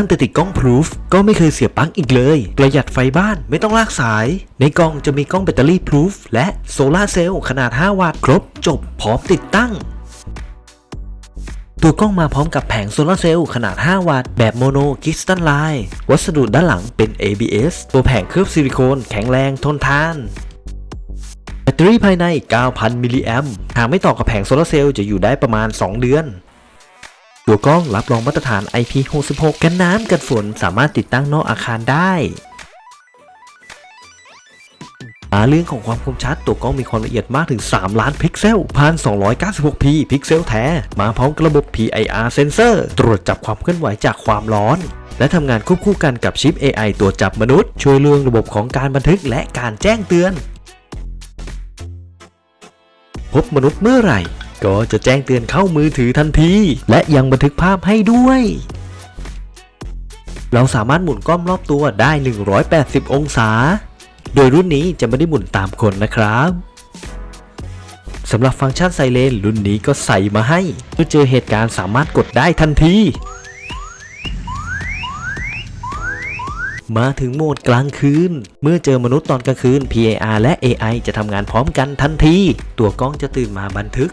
ตั้งแต่ติดกล้องพรูฟก็ไม่เคยเสียบปลั๊กอีกเลย ประหยัดไฟบ้านไม่ต้องลากสาย ในกล่องจะมีกล้องแบตเตอรี่พรูฟและโซลาเซลล์ขนาด 5 วัตต์ ครบจบพร้อมติดตั้ง ตัวกล้องมาพร้อมกับแผงโซลาเซลล์ขนาด 5 วัตต์ แบบโมโนคริสตัลไลน์วัสดุด้านหลังเป็น ABS ตัวแผงเคลือบซิลิโคนแข็งแรงทนทานแบตเตอรี่ภายใน 9,000 มิลลิแอมป์หากไม่ต่อกับแผงโซลาเซลล์จะอยู่ได้ประมาณ 2 เดือน ตัวกล้องรับรองมาตรฐาน IP66 กันน้ำกันฝนสามารถติดตั้งนอกอาคารได้อาเรื่องของความคมชัดตัวกล้องมีความละเอียดมากถึง 3 ล้านพิกเซลพัน 296p พิกเซลแท้ มาพร้อมกับระบบ PIR Sensor ตรวจจับความเคลื่อนไหวจากความร้อน และทำงานควบคู่กันกับชิป AI ตัวจับมนุษย์ ช่วยเรื่องระบบของการบันทึกและการแจ้งเตือน พบมนุษย์เมื่อไหร่ ก็จะแจ้งเตือนเข้ามือถือทันที และยังบันทึกภาพให้ด้วย เราสามารถหมุนกล้องรอบตัวได้ 180 องศา โดยรุ่นนี้จะไม่ได้หมุนตามคนนะครับสำหรับฟังก์ชันไซเรนรุ่นนี้ก็ใส่มาให้เมื่อเจอเหตุการณ์สามารถกดได้ทันที มาถึงโหมดกลางคืน เมื่อเจอมนุษย์ตอนกลางคืน PAR และ AI จะทำงานพร้อมกันทันที ตัวกล้องจะตื่นมาบันทึก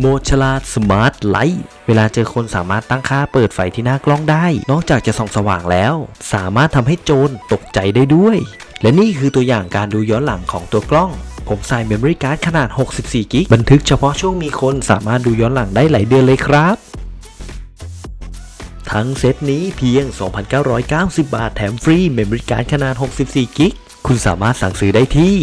โมดฉลาสมาร์ทไลท์เวลาเจอคนสามารถตั้งค่าเปิดไฟที่หน้ากล้องได้ นอกจากจะส่องสว่างแล้ว สามารถทำให้โจรตกใจได้ด้วย และนี่คือตัวอย่างการดูย้อนหลังของตัวกล้อง ผมใส่เมมโมรี่การ์ดขนาด 64 กิก บันทึกเฉพาะช่วงมีคนสามารถดูย้อนหลังได้หลายเดือนเลยครับทั้งเซตนี้เพียง 2,990 บาทแถมฟรีเมมโมรี่การ์ดขนาด 64 กิก คุณสามารถสั่งซื้อได้ที่